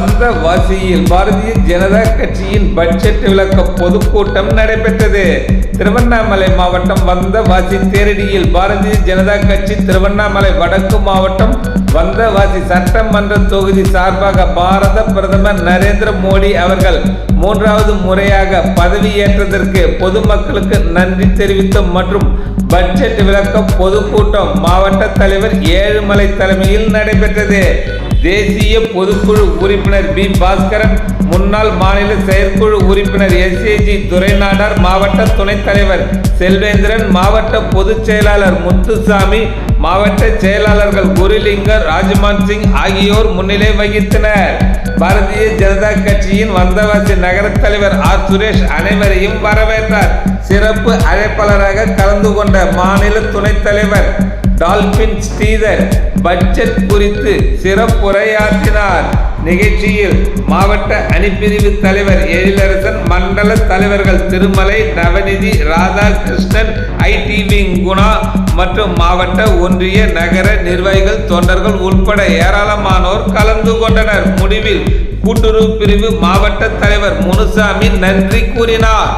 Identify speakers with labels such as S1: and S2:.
S1: வந்தவாசியில் பாரதிய ஜனதா கட்சியின் பட்ஜெட் விளக்க பொதுக்கூட்டம் நடைபெற்றது. திருவண்ணாமலை மாவட்டம் வந்தவாசி தேரடியில் பாரதிய ஜனதா கட்சி திருவண்ணாமலை வடக்கு மாவட்டம் வந்தவாசி சட்டமன்ற தொகுதி சார்பாக பாரத பிரதமர் நரேந்திர மோடி அவர்கள் மூன்றாவது முறையாக பதவியேற்றதற்கு பொதுமக்களுக்கு நன்றி தெரிவித்தும் மற்றும் பட்ஜெட் விளக்க பொதுக்கூட்டம் மாவட்ட தலைவர் ஏழுமலை தலைமையில் நடைபெற்றது. தேசிய பொதுக்குழு உறுப்பினர் பி. பாஸ்கரன் முன்னாள் மாநில செயற்குழு உறுப்பினர் எஸ்ஏஜி துரைநாடார் மாவட்ட துணைத் தலைவர் செல்வேந்திரன் மாவட்ட பொதுச் செயலாளர் முத்துசாமி மாவட்ட செயலாளர்கள் குருலிங்கர் ராஜ்மான் சிங் ஆகியோர் முன்னிலை வகித்தனர். பாரதிய ஜனதா கட்சியின் வந்தவாசி நகர தலைவர் ஆர். சுரேஷ் அனைவரையும் வரவேற்றார். சிறப்பு அழைப்பாளராக கலந்து கொண்ட மாநில துணைத் தலைவர் டால்பின் ஸ்ரீதர் பட்ஜெட் குறித்து சிறப்புரையாற்றினார். நிகழ்ச்சியில் மாவட்ட அணிப்பிரிவு தலைவர் எழிலரசன் மண்டல தலைவர்கள் திருமலை நவநிதி ராதாகிருஷ்ணன் ஐடிவி குணா மற்றும் மாவட்ட ஒன்றிய நகர நிர்வாகிகள் தொண்டர்கள் உட்பட ஏராளமானோர் கலந்து கொண்டனர். முடிவில் கூட்டுறவு பிரிவு மாவட்ட தலைவர் முனுசாமி நன்றி கூறினார்.